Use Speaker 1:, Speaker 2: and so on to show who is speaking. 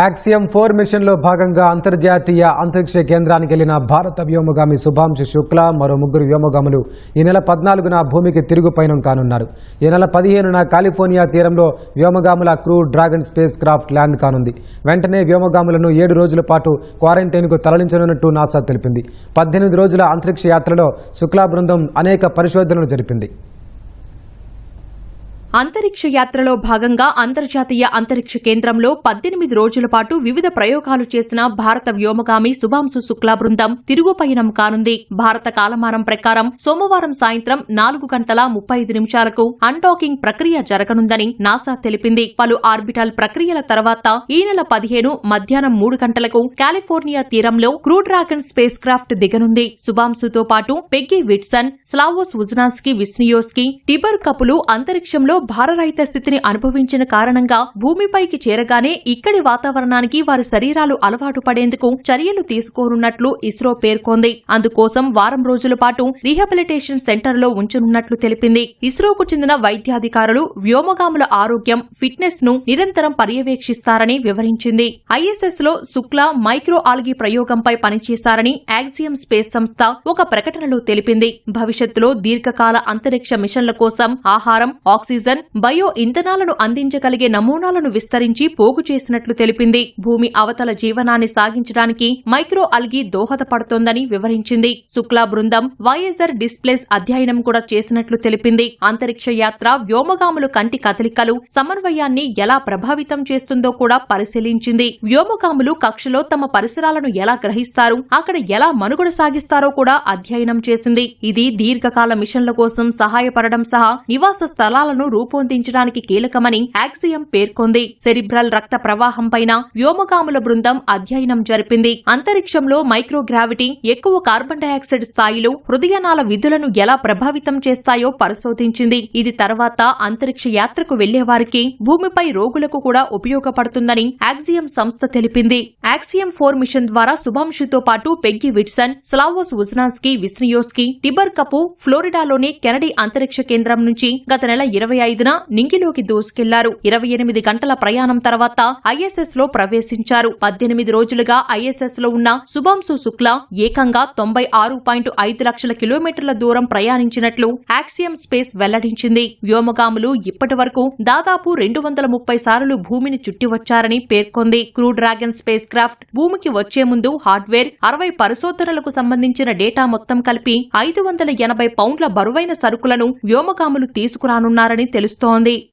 Speaker 1: Axiom four మిషన్లో భాగంగా అంతర్జాతీయ అంతరిక్ష కేంద్రానికి వెళ్ళిన భారత వ్యోమగామి శుభాంశు శుక్లా మరో ముగ్గురు వ్యోమగాములు ఈ నెల పద్నాలుగున భూమికి తిరుగు పయనం కానున్నారు. ఈ నెల పదిహేనున కాలిఫోర్నియా తీరంలో వ్యోమగాముల crew Dragon spacecraft land కానుంది. వెంటనే వ్యోమగాములను ఏడు రోజుల పాటు క్వారంటైన్కు తరలించనున్నట్టు నాసా తెలిపింది. పద్దెనిమిది రోజుల అంతరిక్ష యాత్రలో శుక్లా బృందం అనేక పరిశోధనలు జరిపింది.
Speaker 2: అంతరిక్ష యాత్రలో భాగంగా అంతర్జాతీయ అంతరిక్ష కేంద్రంలో పద్దెనిమిది రోజుల పాటు వివిధ ప్రయోగాలు చేసిన భారత వ్యోమగామి శుభాంశు శుక్లా బృందం తిరుగు పయనం కానుంది. భారత కాలమానం ప్రకారం సోమవారం సాయంత్రం నాలుగు గంటల ముప్పై ఐదు నిమిషాలకు అన్డాకింగ్ ప్రక్రియ జరగనుందని నాసా తెలిపింది. పలు ఆర్బిటాల్ ప్రక్రియల తర్వాత ఈ నెల పదిహేను మధ్యాహ్నం మూడు గంటలకు కాలిఫోర్నియా తీరంలో క్రూ డ్రాగన్ స్పేస్ క్రాఫ్ట్ దిగనుంది. శుభాంశుతో పాటు Peggy Whitson Slawosz Uznanski Wisniewski టిబర్ కపులు అంతరిక్షంలో భారరహిత స్థితిని అనుభవించిన కారణంగా భూమిపైకి చేరగానే ఇక్కడి వాతావరణానికి వారి శరీరాలు అలవాటు పడేందుకు చర్యలు తీసుకోనున్నట్లు ఇస్రో పేర్కొంది. అందుకోసం వారం రోజుల పాటు రీహాబిలిటేషన్ సెంటర్లో ఉంచనున్నట్లు తెలిపింది. ఇస్రోకు చెందిన వైద్యాధికారులు వ్యోమగాముల ఆరోగ్యం ఫిట్నెస్ను నిరంతరం పర్యవేక్షిస్తారని వివరించింది. ఐఎస్ఎస్లో శుక్ల మైక్రో ఆల్గీ ప్రయోగంపై పనిచేశారని యాక్సియం స్పేస్ సంస్థ ఒక ప్రకటనలో తెలిపింది. భవిష్యత్తులో దీర్ఘకాల అంతరిక్ష మిషన్ల కోసం ఆహారం ఆక్సిజన్ బయో ఇంధనాలను అందించగలిగే నమూనాలను విస్తరించి పోగు చేసినట్లు తెలిపింది. భూమి అవతల జీవనాన్ని సాగించడానికి మైక్రో అల్గి దోహదపడుతోందని వివరించింది. శుక్లా బృందం వైఎస్ఆర్ డిస్ప్లేస్ అధ్యయనం కూడా చేసినట్లు తెలిపింది. అంతరిక్ష యాత్ర వ్యోమగాములు కంటి కదలికలు సమన్వయాన్ని ఎలా ప్రభావితం చేస్తుందో కూడా పరిశీలించింది. వ్యోమగాములు కక్షలో తమ పరిసరాలను ఎలా గ్రహిస్తారు అక్కడ ఎలా మనుగడ సాగిస్తారో కూడా అధ్యయనం చేసింది. ఇది దీర్ఘకాల మిషన్ల కోసం సహాయపడడం సహా నివాస స్థలాలను రూపొందించడానికి కీలకమని యాక్సియం పేర్కొంది. సెరిబ్రల్ రక్త ప్రవాహం పైన వ్యోమగాముల బృందం అధ్యయనం జరిపింది. అంతరిక్షంలో మైక్రోగ్రావిటీ ఎక్కువ కార్బన్ డయాక్సైడ్ స్థాయిలు హృదయనాల విధులను ఎలా ప్రభావితం చేస్తాయో పరిశోధించింది. ఇది తర్వాత అంతరిక్ష యాత్రకు వెళ్ళే వారికి భూమిపై రోగులకు కూడా ఉపయోగపడుతుందని యాక్సియం సంస్థ తెలిపింది. యాక్సియం ఫోర్ మిషన్ ద్వారా శుభాంశుతో పాటు Peggy Whitson Slawosz Uznanski Wisniewski Tibor Kapu ఫ్లోరిడాలోని Kennedy అంతరిక్ష కేంద్రం నుంచి గత నెల ఇరవై ఐదున నింగిలోకి దూసుకెళ్ళారు. ఇరవై ఎనిమిది గంటల ప్రయాణం తర్వాత ఐఎస్ఎస్లో ప్రవేశించారు. పద్దెనిమిది రోజులుగా ఐఎస్ఎస్లో ఉన్న శుభాంశు శుక్లా ఏకంగా తొంభై ఆరు పాయింట్ ఐదు లక్షల కిలోమీటర్ల దూరం ప్రయాణించినట్లు యాక్సియం స్పేస్ వెల్లడించింది. వ్యోమగాములు ఇప్పటి వరకు దాదాపు రెండు వందల ముప్పై సార్లు భూమిని చుట్టి వచ్చారని పేర్కొంది. క్రూ డ్రాగన్ స్పేస్ క్రాఫ్ట్ భూమికి వచ్చే ముందు హార్డ్వేర్ అరవై పరిశోధనలకు సంబంధించిన డేటా మొత్తం కలిపి ఐదు వందల ఎనభై పౌండ్ల బరువైన సరుకులను వ్యోమగాములు తీసుకురానున్నారని తెలుస్తోంది.